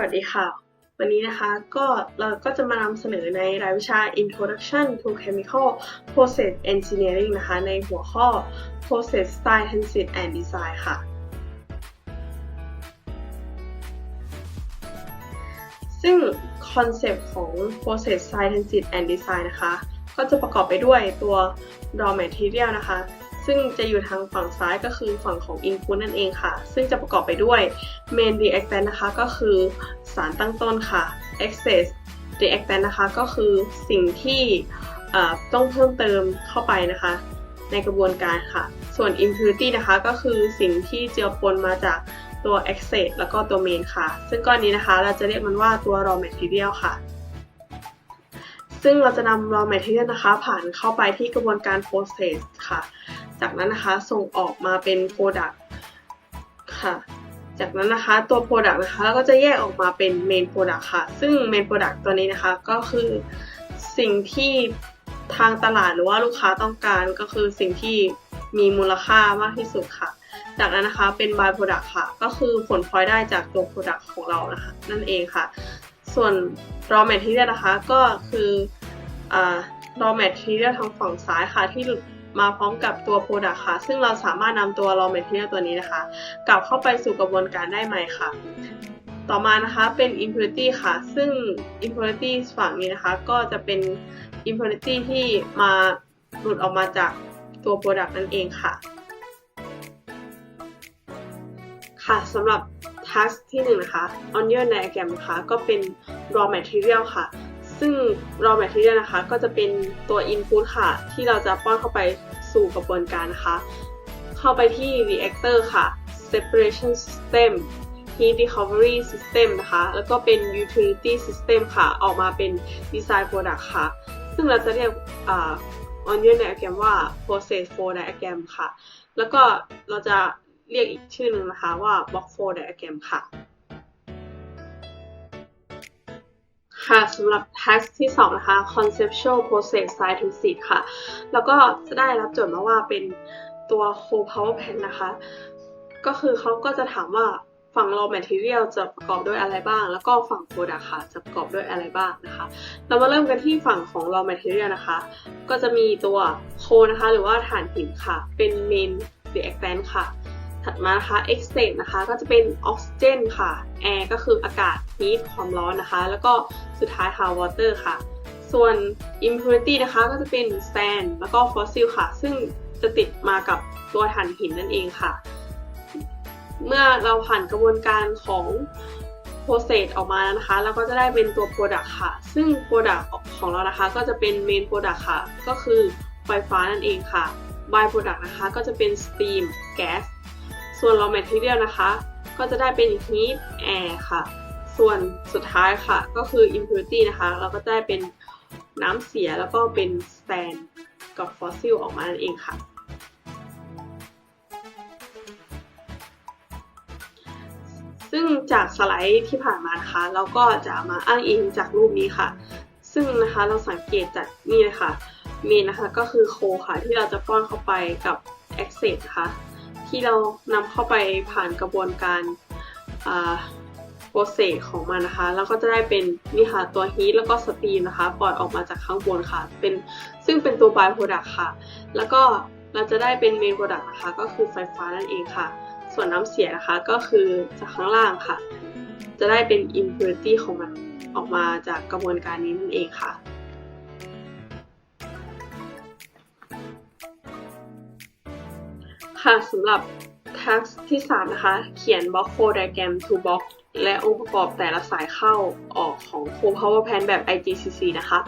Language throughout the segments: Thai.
วัสดีค่ะ วันนี้นะคะก็เราก็จะมานำเสนอในรายวิชา Introduction to Chemical Process Engineering นะคะ ในหัวข้อ Process Science and Design ค่ะ ซึ่งคอนเซปต์ของ Process Science and Design นะคะ ก็จะประกอบไปด้วยตัว raw material นะคะ ซึ่งจะอยู่ทางฝั่งซ้ายก็คือฝั่งของ input นั่นเองค่ะ ซึ่งจะประกอบไปด้วย main reactant นะคะก็คือสารตั้งต้นค่ะ excess reactant นะคะก็คือสิ่งที่ต้องเพิ่มเติมเข้าไปนะคะ ในกระบวนการค่ะ ส่วน impurity นะคะก็คือสิ่งที่เจือปนมาจากตัว excess แล้วก็ตัว main ค่ะ ซึ่งก้อนนี้นะคะเราจะเรียกมันว่าตัว raw material ค่ะ ซึ่งเราจะนำ raw material นะคะ ผ่านเข้าไปที่กระบวนการ process ค่ะ จากนั้นนะคะส่งออกมาเป็น product ค่ะ จากนั้นนะคะตัว product นะคะเราก็จะแยกออกมาเป็น main product ค่ะ ซึ่ง main product ตัวนี้นะคะก็คือสิ่งที่ทางตลาดหรือว่าลูกค้าต้องการก็คือสิ่งที่มีมูลค่ามากที่สุดค่ะ จากนั้นนะคะเป็น by product ค่ะ ก็คือผลพลอยได้จากตัว product ของเรานะคะนั่นเองค่ะ ส่วน raw material นะคะก็คืออ raw material ทางฝั่งซ้ายค่ะที่มาพร้อมกับตัว product ค่ะ ซึ่งเราสามารถนำตัว raw material ตัวนี้นะคะ กลับเข้าไปสู่กระบวนการได้ใหม่ค่ะ ต่อมานะคะเป็น impurity ค่ะ ซึ่ง impurity ฝั่งนี้นะคะ ก็จะเป็น impurity ที่มาหลุดออกมาจากตัว product นั่นเองค่ะ ค่ะสำหรับ task ที่1นนะคะ onion diagram นะคะก็เป็น raw material ค่ะ ซึ่ง raw material นะคะก็จะเป็นตัว input ค่ะ ที่เราจะป้อนเข้าไปสู่กระบวนการนะคะ เข้าไปที่ reactor ค่ะ separation system heat recovery system นะคะ แล้วก็เป็น utility system ค่ะ ออกมาเป็น design product ค่ะ ซึ่งเราจะเรียกอ onion diagram ว่า process flow diagram ค่ะ แล้วก็เราจะ เรียกอีกชื่อหนึ่งนะคะว่า block flow diagram ค่ะ ค่ะสำหรับ task ที่ 2 นะคะ conceptual process scientific ค่ะ แล้วก็จะได้รับโจทย์มาว่าเป็นตัว whole power plant นะคะ ก็คือเขาก็จะถามว่าฝั่ง raw material จะประกอบด้วยอะไรบ้าง แล้วก็ฝั่ง product ค่ะ จะประกอบด้วยอะไรบ้างนะคะ เรามาเริ่มกันที่ฝั่งของ raw material นะคะ ก็จะมีตัวโคนะคะ หรือว่าถ่านหินค่ะ เป็น main reactant ค่ะ ถัดมานะคะ exit นะคะก็จะเป็นออกซิเจนค่ะ air ก็คืออากาศ heat ความร้อนนะคะ แล้วก็สุดท้ายค่ะ water ค่ะ ส่วน impurity นะคะก็จะเป็น sand แล้วก็ fossil ค่ะ ซึ่งจะติดมากับตัวถ่านหินนั่นเองค่ะ เมื่อเราผ่านกระบวนการของ process ออกมาแล้วนะคะ เราก็จะได้เป็นตัว product ค่ะ ซึ่ง product ของเรานะคะก็จะเป็น main product ค่ะ ก็คือไฟฟ้านั่นเองค่ะ by product นะคะก็จะเป็น steam gas ส่วน raw material นะคะ ก็จะได้เป็น heat air ค่ะ ส่วนสุดท้ายค่ะ ก็คือ impurity นะคะ เราก็จะได้เป็นน้ำเสียแล้วก็เป็น sand กับ fossil ออกมานั่นเองค่ะ ซึ่งจากสไลด์ที่ผ่านมานะคะ เราก็จะมาอ้างอิงจากรูปนี้ค่ะ ซึ่งนะคะเราสังเกตจากนี่เลยค่ะเมนนะคะก็คือโคค่ะที่เราจะป้อนเข้าไปกับ access นะคะ ที่เรานำเข้าไปผ่านกระบวนการโปรเซสของมันนะคะ แล้วก็จะได้เป็นนี่ค่ะตัวฮีทแล้วก็สตีมนะคะ ปล่อยออกมาจากข้างบนค่ะ เป็นซึ่งเป็นตัว by product ค่ะ แล้วก็เราจะได้เป็น main product นะคะ ก็คือไฟฟ้านั่นเองค่ะ ส่วนน้ำเสียนะคะก็คือจากข้างล่างค่ะ จะได้เป็น impurity ของมันออกมาจากกระบวนการนี้นั่นเองค่ะ ค่ะสำหรับ task ที่ 3 นะคะ เขียน block flow diagram to block และองค์ประกอบแต่ละสายเข้าออกของ Cold Power Plant แบบ IGCC นะคะ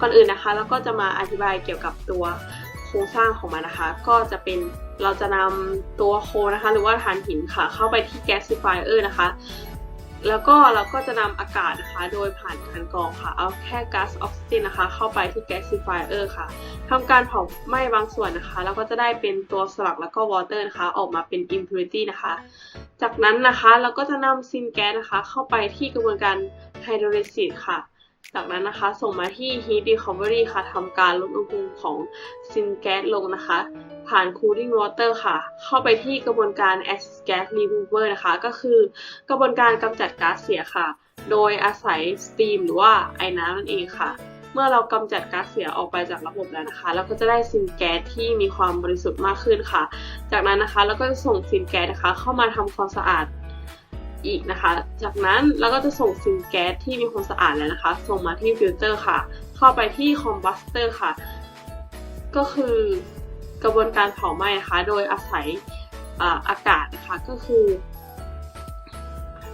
ก่อนอื่นนะคะเราก็จะมาอธิบายเกี่ยวกับตัวโครงสร้างของมันนะคะ ก็จะเป็นเราจะนำตัวโคนะคะ หรือว่าฐานหินค่ะ เข้าไปที่ gasifier นะคะ แล้วก็เราก็จะนำอากาศนะคะ โดยผ่านการกรองค่ะ เอาแค่ก๊าซออกซิเจนนะคะ เข้าไปที่แก๊สไฟเออร์ค่ะทำการเผาไหม้บางส่วนนะคะ แล้วก็จะได้เป็นตัวสลักแล้วก็วอเตอร์นะคะ ออกมาเป็นอิมพูริตี้นะคะ จากนั้นนะคะเราก็จะนำซินแก๊สนะคะ เข้าไปที่กระบวนการไฮโดรลิซิสค่ะ จากนั้นนะคะ ส่งมาที่ heat recovery ค่ะทำการลดอุณหภูมิของซินแก๊สลงนะคะ ผ่าน cooling water ค่ะ เข้าไปที่กระบวนการ acid gas remover นะคะ ก็คือกระบวนการกำจัดก๊าซเสียค่ะ โดยอาศัยสตีมหรือว่าไอ้น้ำนั่นเองค่ะ เมื่อเรากำจัดก๊าซเสียออกไปจากระบบแล้วนะคะ เราก็จะได้ซินแก๊สที่มีความบริสุทธิ์มากขึ้นค่ะ จากนั้นนะคะเราก็จะส่งซินแก๊สนะคะ เข้ามาทำความสะอาด อีกนะคะ จากนั้นเราก็จะส่งซินแก๊สที่มีความสะอาดแล้วนะคะ ส่งมาที่ฟิลเตอร์ค่ะ เข้าไปที่คอมบัสเตอร์ค่ะ ก็คือกระบวนการเผาไหม้นะคะ โดยอาศัยอากาศนะคะ ก็คือ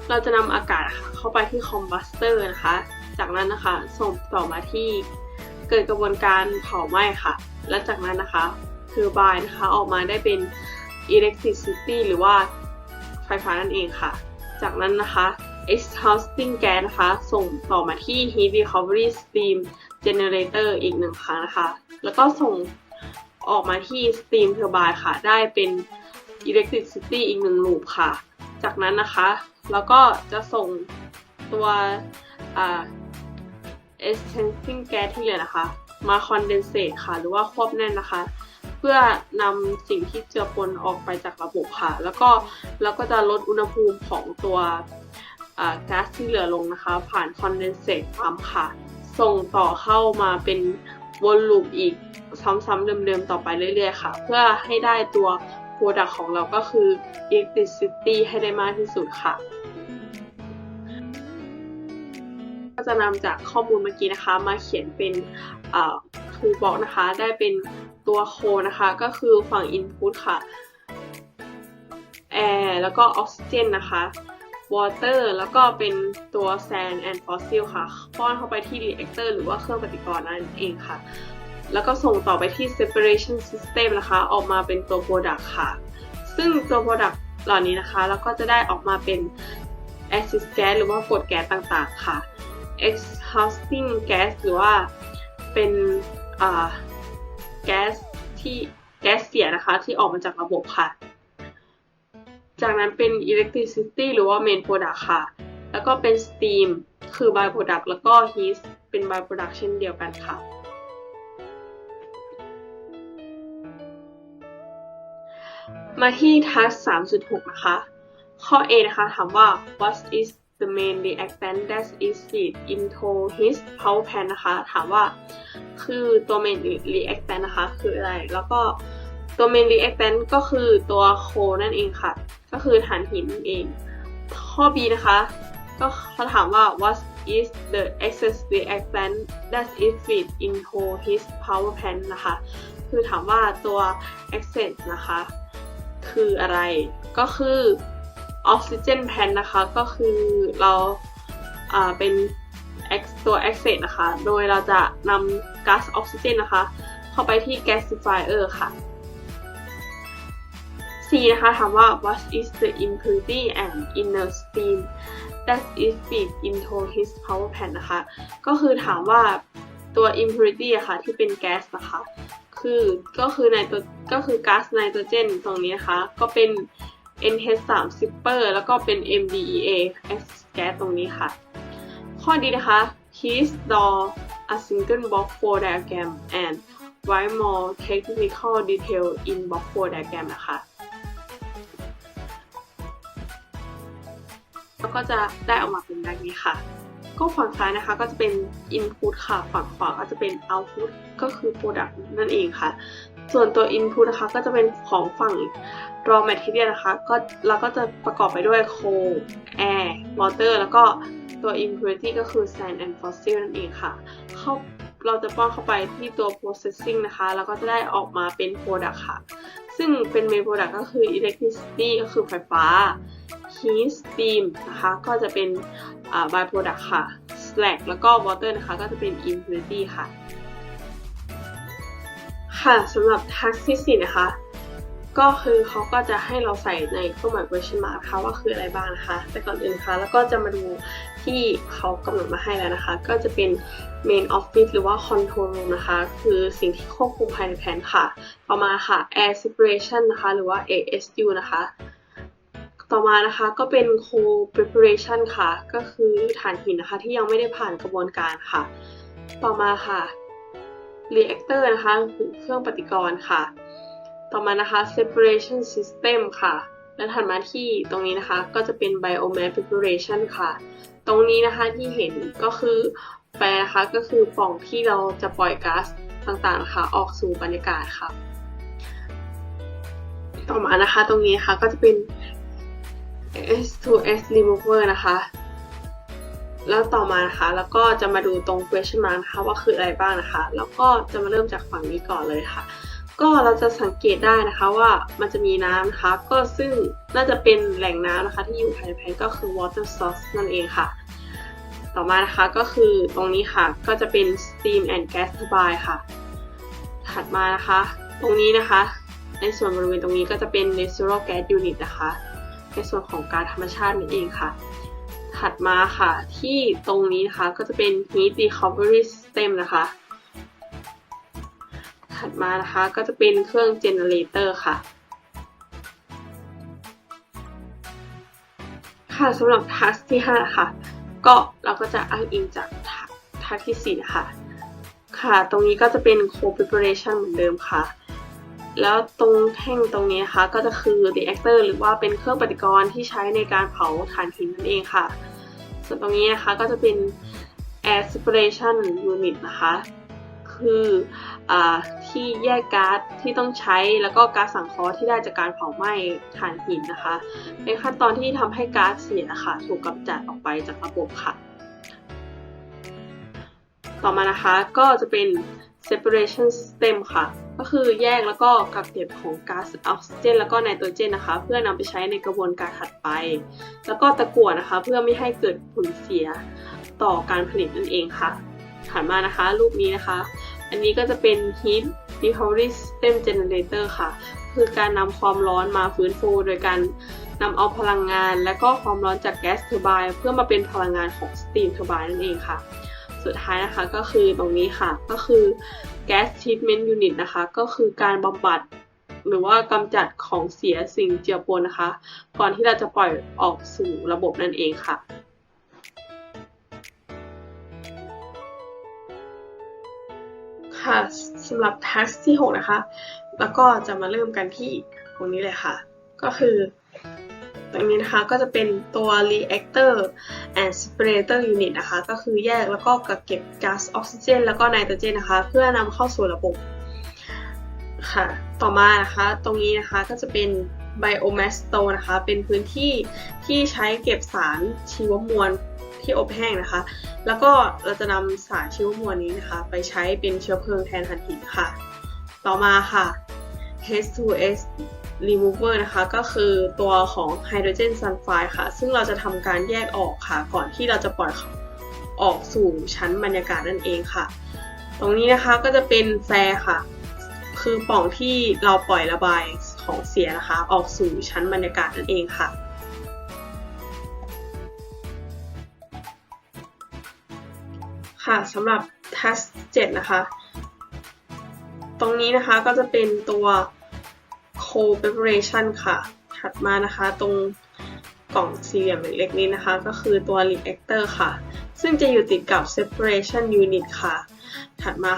เราจะนำอากาศเข้าไปที่คอมบัสเตอร์นะคะ จากนั้นนะคะ ส่งต่อมาที่เกิดกระบวนการเผาไหม้ค่ะ และจากนั้นนะคะเทอร์บายนะคะออกมาได้เป็น electricity หรือว่าไฟฟ้านั่นเองค่ะ จากนั้นนะคะ exhausting gas นะคะ ส่งต่อมาที่ heat recovery steam generator อีกหนึ่งครั้งนะคะ แล้วก็ส่งออกมาที่ steam turbine ค่ะ ได้เป็น electricity อีกหนึ่งลูปค่ะ จากนั้นนะคะ แล้วก็จะส่งตัว exhausting gas ที่เหลือนะคะ มา condensate ค่ะ หรือว่าควบแน่นนะคะ เพื่อนำสิ่งที่เจือปนออกไปจากระบบค่ะ แล้วก็แล้วก็จะลดอุณหภูมิของตัวก๊าซที่เหลือลงนะคะ ผ่าน condensate pump ค่ะ ส่งต่อเข้ามาเป็นวนลูปอีกซ้ำๆเดิมๆต่อไปเรื่อยๆค่ะ เพื่อให้ได้ตัวโปรดักของเราก็คือ electricity ให้ได้มากที่สุดค่ะ ก็จะนำจากข้อมูลเมื่อกี้นะคะ มาเขียนเป็น ทูบ็อกนะคะ ได้เป็นตัวโคนะคะ ก็คือฝั่ง input ค่ะ air แล้วก็ออกซิเจนนะคะ water แล้วก็เป็นตัว sand and fossil ค่ะ ป้อนเข้าไปที่ reactor หรือว่าเครื่องปฏิกรณ์นั่นเองค่ะ แล้วก็ส่งต่อไปที่ separation system นะคะ ออกมาเป็นตัว product ค่ะ ซึ่งตัว product เหล่านี้นะคะ แล้วก็จะได้ออกมาเป็น acid gas หรือว่ากรดแก๊สต่างๆค่ะ exhausting gas หรือว่าเป็น แก๊สที่แก๊สเสียนะคะที่ออกมาจากระบบค่ะ จากนั้นเป็น electricity หรือว่า main product ค่ะ แล้วก็เป็น steam คือ by product แล้วก็ heat เป็น by product เช่นเดียวกันค่ะ มาที่ task 3.6 นะคะ ข้อ A นะคะ ถามว่า what is the main reactant that is feed into his power plan นะคะ ถามว่าคือตัว main reactant นะคะ คืออะไร แล้วก็ตัว main reactant ก็คือตัวโคนั่นเองค่ะ ก็คือถ่านหินเอง ข้อ B นะคะ ก็เขาถามว่า what is the excess reactant that is feed into his power plan นะคะ คือถามว่าตัว excess นะคะ คืออะไร ก็คือ ออกซิเจนแพนนะคะก็คือเราเป็นตัว excess นะคะ โดยเราจะนำก๊าซออกซิเจนนะคะ เข้าไปที่ gasifier ค่ะ C นะคะถามว่า what is the impurity and inner steam that is feed into his power plant นะคะ ก็คือถามว่าตัว impurity อะคะ่ะที่เป็นแก๊สนะคะ คือก็คือในตัวก็คือก๊าซไนโตรเจนตรงนี้นะคะ ก็เป็น NH3 zipper แล้วก็เป็น MDEA แก๊สตรงนี้ค่ะ ข้อดีนะคะ please draw a single box flow diagram and write more technical detail in box flow diagram นะคะ แล้วก็จะได้ออกมาเป็นแบบนี้ค่ะ ก็ฝั่งซ้ายนะคะก็จะเป็น input ค่ะ ฝั่งขวาก็จะเป็น output ก็คือ product นั่นเองค่ะ ส่วนตัว input นะคะ ก็จะเป็นของฝั่ง raw material นะคะ ก็เราก็จะประกอบไปด้วย coal air water แล้วก็ตัว impurity ก็คือ sand and fossil นั่นเองค่ะ เข้าเราจะป้อนเข้าไปที่ตัว processing นะคะ แล้วก็จะได้ออกมาเป็น product ค่ะ ซึ่งเป็น main product ก็คือ electricity ก็คือไฟฟ้า heat steam นะคะ ก็จะเป็น by product ค่ะ slag แล้วก็ water นะคะ ก็จะเป็น impurity ค่ะ ค่ะสำหรับ task ที่4นะคะ ก็คือเขาก็จะให้เราใส่ในเครื่องหมาย question mark นะคะว่าคืออะไรบ้างนะคะ แต่ก่อนอื่นค่ะ แล้วก็จะมาดูที่เขากำหนดมาให้แล้วนะคะ ก็จะเป็น main office หรือว่า control room นะคะ คือสิ่งที่ควบคุมภายในแผนค่ะ ต่อมาค่ะ air separation นะคะ หรือว่า ASU นะคะ ต่อมานะคะก็เป็น coal preparation ค่ะ ก็คือถ่านหินนะคะที่ยังไม่ได้ผ่านกระบวนการค่ะ ต่อมาค่ะ reactor นะคะคือเครื่องปฏิกรณ์ค่ะ ต่อมานะคะ separation system ค่ะ และถัดมาที่ตรงนี้นะคะก็จะเป็น biomass preparation ค่ะ ตรงนี้นะคะที่เห็นก็คือแปลนะคะก็คือปล่องที่เราจะปล่อยก๊าซต่างๆนะคะออกสู่บรรยากาศค่ะ ต่อมานะคะตรงนี้นะคะก็จะเป็น S2S remover นะคะ แล้วต่อมานะคะ แล้วก็จะมาดูตรง question mark นะคะว่าคืออะไรบ้างนะคะ แล้วก็จะมาเริ่มจากฝั่งนี้ก่อนเลยค่ะ ก็เราจะสังเกตได้นะคะว่ามันจะมีน้ำนะคะ ก็ซึ่งน่าจะเป็นแหล่งน้ำนะคะ ที่อยู่ภายในแพนก็คือ water source นั่นเองค่ะ ต่อมานะคะก็คือตรงนี้ค่ะ ก็จะเป็น steam and gas turbine ค่ะ ถัดมานะคะ ตรงนี้นะคะ ในส่วนบริเวณตรงนี้ก็จะเป็น natural gas unit นะคะ ในส่วนของการธรรมชาตินั่นเองค่ะ ถัดมาค่ะ ที่ตรงนี้นะคะก็จะเป็น heat recovery system นะคะ ถัดมานะคะก็จะเป็นเครื่อง generator ค่ะค่ะสำหรับทัสที่5ค่ะ ก็เราก็จะอ้างอิงจากทัสที่4ค่ะ ค่ะ ตรงนี้ก็จะเป็น co preparation เหมือนเดิมค่ะ แล้วตรงแท่งตรงนี้นะคะก็จะคือ reactor หรือว่าเป็นเครื่องปฏิกรณ์ที่ใช้ในการเผาถ่านหินนั่นเองค่ะ ส่วนตรงนี้นะคะก็จะเป็น air separation unit นะคะ คืออที่แยกก๊าซที่ต้องใช้แล้วก็ก๊าซสังเคราะห์ที่ได้จากการเผาไหม้ถ่านหินนะคะ เป็นขั้นตอนที่ทำให้ก๊าซเสียค่ะถูกกำจัดออกไปจากระบบค่ะ ต่อมานะคะก็จะเป็น separation stem ค่ะ ก็คือแยกแล้วก็กักเก็บของก๊าซออกซิเจน แล้วก็ไนโตรเจนนะคะ เพื่อนำไปใช้ในกระบวนการถัดไป แล้วก็ตะกั่วนะคะ เพื่อไม่ให้เกิดผลเสียต่อการผลิตนั่นเองค่ะถัดมานะคะ รูปนี้นะคะ อันนี้ก็จะเป็น heat recovery system generator ค่ะ คือการนำความร้อนมาฟื้นฟู โดยการนำเอาพลังงาน และก็ความร้อนจากแก๊สเทอร์ไบน์เพื่อมาเป็นพลังงานของสตีมเทอร์ไบน์นั่นเองค่ะ สุดท้ายนะคะก็คือตรงนี้ค่ะ ก็คือ gas treatment unit นะคะ ก็คือการบำบัดหรือว่ากำจัดของเสียสิ่งเจือปนนะคะ ก่อนที่เราจะปล่อยออกสู่ระบบนั่นเองค่ะ ค่ะสำหรับ task ที่ 6 นะคะ แล้วก็จะมาเริ่มกันที่ตรงนี้เลยค่ะ ก็คือ ตรงนี้นะคะก็จะเป็นตัว reactor and separator unit นะคะ ก็คือแยกแล้วก็กักเก็บก๊าซออกซิเจน แล้วก็ไนโตรเจนนะคะ เพื่อนำเข้าสู่ระบบค่ะ ต่อมานะคะ ตรงนี้นะคะก็จะเป็น biomass store นะคะ เป็นพื้นที่ที่ใช้เก็บสารชีวมวลที่อบแห้งนะคะ แล้วก็เราจะนำสารชีวมวลนี้นะคะ ไปใช้เป็นเชื้อเพลิงแทนถ่านหินค่ะ ต่อมาค่ะ H2S remover นะคะ ก็คือตัวของไฮโดรเจนซัลไฟด์ค่ะ ซึ่งเราจะทำการแยกออกค่ะ ก่อนที่เราจะปล่อยออกสู่ชั้นบรรยากาศนั่นเองค่ะ ตรงนี้นะคะก็จะเป็นแฟร์ค่ะ คือปล่องที่เราปล่อยระบายของเสียนะคะ ออกสู่ชั้นบรรยากาศนั่นเองค่ะค่ะสำหรับ task 7 นะคะ ตรงนี้นะคะก็จะเป็นตัว co preparation ค่ะ ถัดมานะคะตรงกล่องสี่เหลี่ยมเล็กๆนี้นะคะ ก็คือตัว reactor ค่ะ ซึ่งจะอยู่ติดกับ separation unit ค่ะ ถัดมา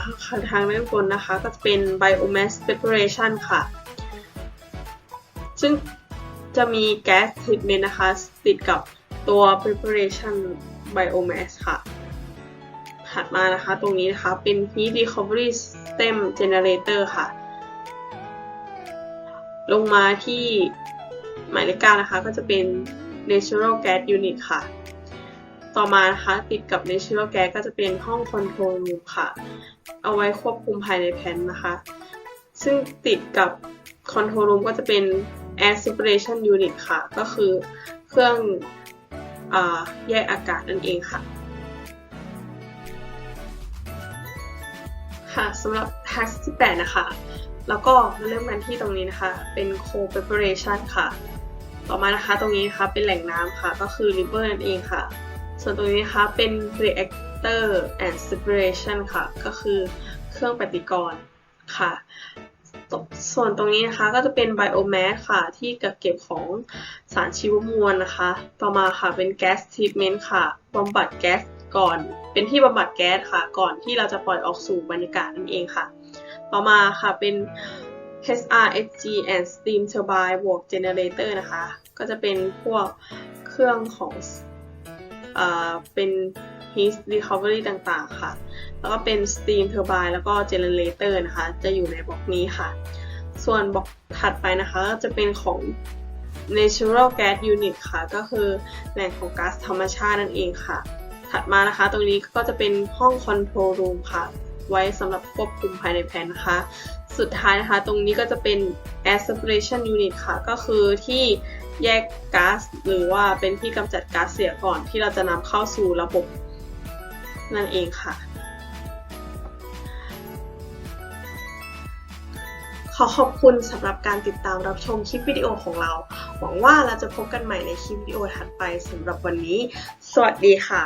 ทางด้านบนนะคะ ก็จะเป็น biomass preparation ค่ะ ซึ่งจะมี gas treatment นะคะ ติดกับตัว preparation biomass ค่ะ ถัดมานะคะ ตรงนี้นะคะ เป็น heat recovery system generator ค่ะ ลงมาที่หมายเลขเก้านะคะ ก็จะเป็น natural gas unit ค่ะ ต่อมานะคะติดกับ natural gas ก็จะเป็นห้อง control room ค่ะ เอาไว้ควบคุมภายในแผ่นนะคะ ซึ่งติดกับ control room ก็จะเป็น air separation unit ค่ะ ก็คือเครื่องอแยกอากาศนั่นเองค่ะ ค่ะสำหรับ task ที่8นะคะ แล้วก็มาเริ่มกันที่ตรงนี้นะคะ เป็น co preparation ค่ะ ต่อมานะคะตรงนี้นะคะเป็นแหล่งน้ำค่ะ ก็คือ river นั่นเองค่ะ ส่วนตรงนี้นะคะเป็น reactor and separation ค่ะ ก็คือเครื่องปฏิกรณ์ค่ะ ส่วนตรงนี้นะคะก็จะเป็น biomass ค่ะ ที่กักเก็บของสารชีวมวลนะคะ ต่อมาค่ะเป็น gas treatment ค่ะบำบัดแก๊สก่อน เป็นที่บำบัดแก๊สค่ะ ก่อนที่เราจะปล่อยออกสู่บรรยากาศนั่นเองค่ะ ต่อมาค่ะเป็น HRSG and Steam Turbine บวก Generator นะคะ ก็จะเป็นพวกเครื่องของอ่าเป็น heat recovery ต่างๆค่ะ แล้วก็เป็น steam turbine แล้วก็ generator นะคะ จะอยู่ในบล็อกนี้ค่ะ ส่วนบล็อกถัดไปนะคะก็จะเป็นของ natural gas unit ค่ะ ก็คือแหล่งของก๊าซธรรมชาตินั่นเองค่ะ ถัดมานะคะ ตรงนี้ก็จะเป็นห้อง control room ค่ะ ไว้สำหรับควบคุมภายในแผนนะคะ สุดท้ายนะคะ ตรงนี้ก็จะเป็น air separation unit ค่ะ ก็คือที่แยกก๊าซหรือว่าเป็นที่กำจัดก๊าซเสียก่อนที่เราจะนำเข้าสู่ระบบ นั่นเองค่ะ ขอขอบคุณสำหรับการติดตามรับชมคลิปวิดีโอของเรา หวังว่าเราจะพบกันใหม่ในคลิปวิดีโอถัดไปสำหรับวันนี้ สวัสดีค่ะ